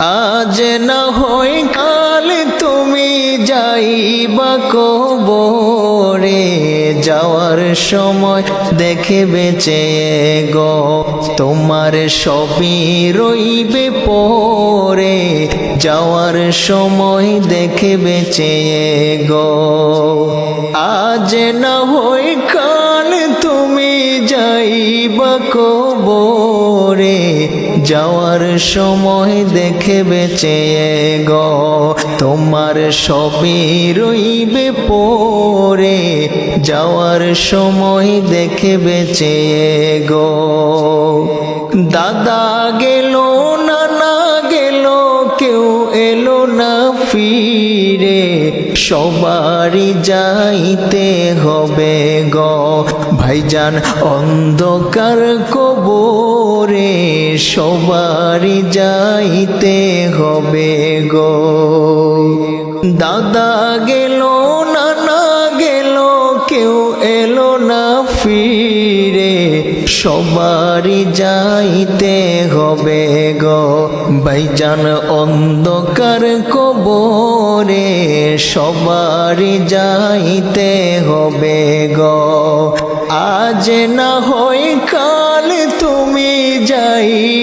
আজ না হয় কাল তুমি যাইবা কবরে, যাওয়ার সময় দেখে বেঁচে গো, তোমার সবই রইবে পরে, যাওয়ার সময় দেখে বেঁচে গো। আজ না হয় কাল তুমি যাইবা কবরে যাওয়ার সময় দেখে বেঁচে গো, তোমার সবই রইবে পরে। যাওয়ার সময় দেখে বেঁচে গো, দাদা গেল, নানা গেল, কেউ এলো না ফিরে। সবারই যাইতে হবে গ ভাইজান অন্ধকার কবরে সবারই যাইতে হবে গ। দাদা গেল সবারই যাইতে হবে গো। বাইজান অন্ধকার কবরে সবার যাইতে হবে গো। আজ না হয় কাল তুমি কবরে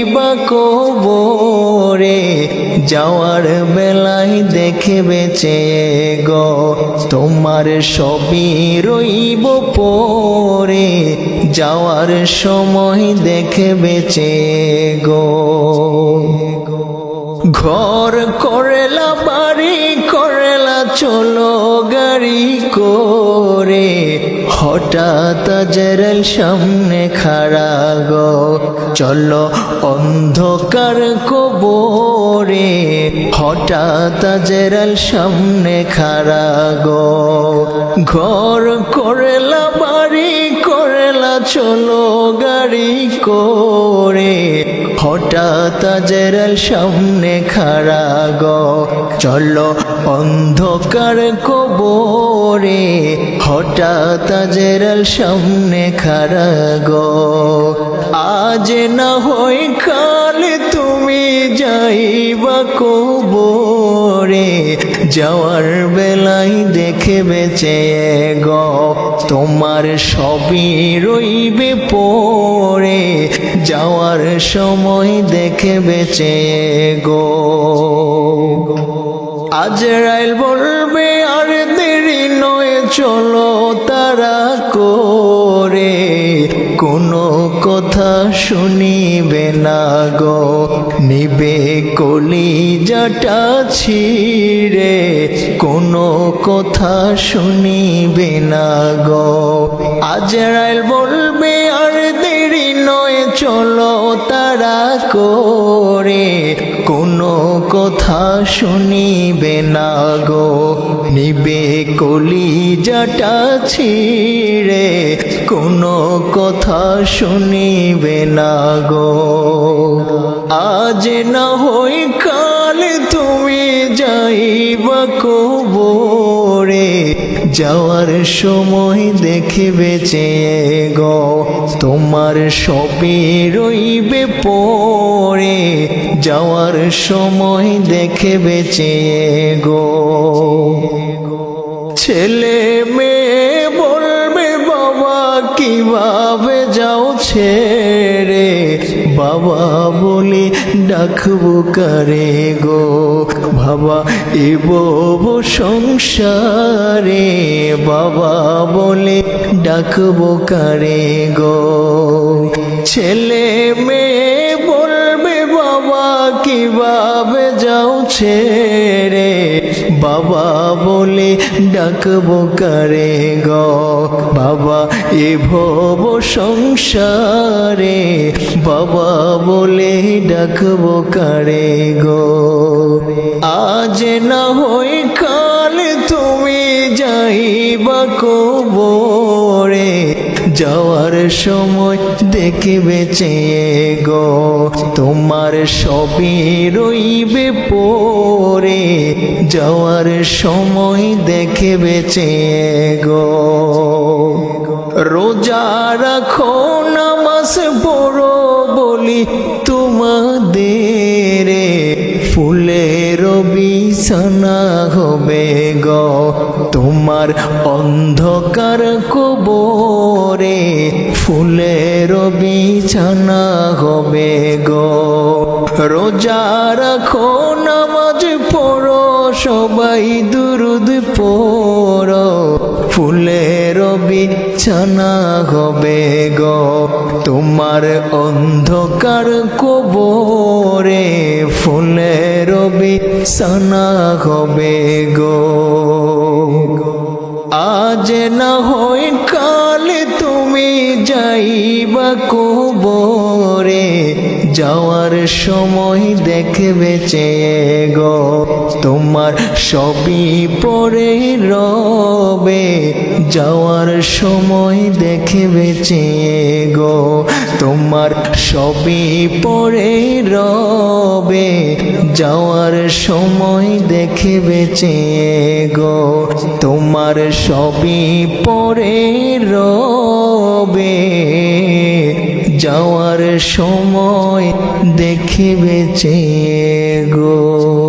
যাওয়ার বেলায় দেখে বেঁচে গো তোমার সবই রইব পরে। যাওয়ার সময় দেখে বেঁচে গো। ঘর করেলা, বাড়ি করেলা, চলো গাড়ি করে। হঠাৎ জেরাল সামনে খাড়া গো, চলো অন্ধকার কবরে। হঠাৎ জেরাল সামনে খাড়া গো, ঘর করেলা, বাড়ি চলো গাড়ি করে। হঠাৎ জেরাল সামনে খাড়া গ চলো অন্ধকার কবরে। হঠাৎ জেরাল সামনে খাড়া গ আজ না হয় কাল তুমি যাইবা কবরে। যাওয়ার বেলায় দেখে বেঁচে গো, তোমার সবই রইবে পরে যাওয়ার সময় দেখে বেঁচে গো, আজ রাইল বলবে আর দেরি নয়, চলো তারা করে কোনো কথা শুনিবে না গো। নিবে কলি যাটা ছিড়ে, কোনো কথা শুনিবে না গো। আজ রাইল বলবে, আর দেরি নয়, চলো তারা করে। কোনো কথা শুনিবে না গো। নিবে কলি যাটা ছিড়ে কোনো কথা শুনিবে না গো। আজ না হই কাল তুমি যাইবা কবরে, যাওয়ার সময় দেখে বেঁচে গো। তোমার সবই রইবে পরে, যাওয়ার সময় দেখে বেঁচে গো। ছেলে মেয়ে কীভাবে যাও ছেড়ে? বাবা বলে, ডাকবো কারে গো? বাবা এব সংসারে? বাবা বলে, ডাকবো কারে গো? ছেলে মেয়ে বলবে, বাবা, কীভাবে যাও ছেড়ে? বাবা বলে ডাকবো কারে গো? বাবা, এ ভব সংসারে বাবা বলে ডাকবো কারে গো? আজ না হই কাল তুমি যাইবা কবরে। যাওয়ার সময় দেখে বেঁচে গো, তোমার সবই রইবে পরে। যাওয়ার সময় দেখে বেঁচে গো, রোজা রাখো, নামাজ পড়ো বলি তোমাদের। ফুলের বিছানা হবে গ তোমার অন্ধকার কবরে ফুলের বিছানা হবে গো। রোজা রাখো নামাজ পড়ো, সবাই দুরুদ পড়ো। ফুলের বিছানা হবে গো। তোমার অন্ধকার কবরে ফুলের বিছানা হবে গো। আজ না হয় কাল তুমি যাইবা কবরে যাওয়ার সময় দেখবে চেয়ে গো, তোমার সবই পরে রবে। যাওয়ার সময় দেখবে চেয়ে গো, তোমার সবই পরে রবে। যাওয়ার সময় দেখবে চেয়ে গো, তোমার সবই পরে রবে। যাওয়ার সময় দেখে চেয়ে গো।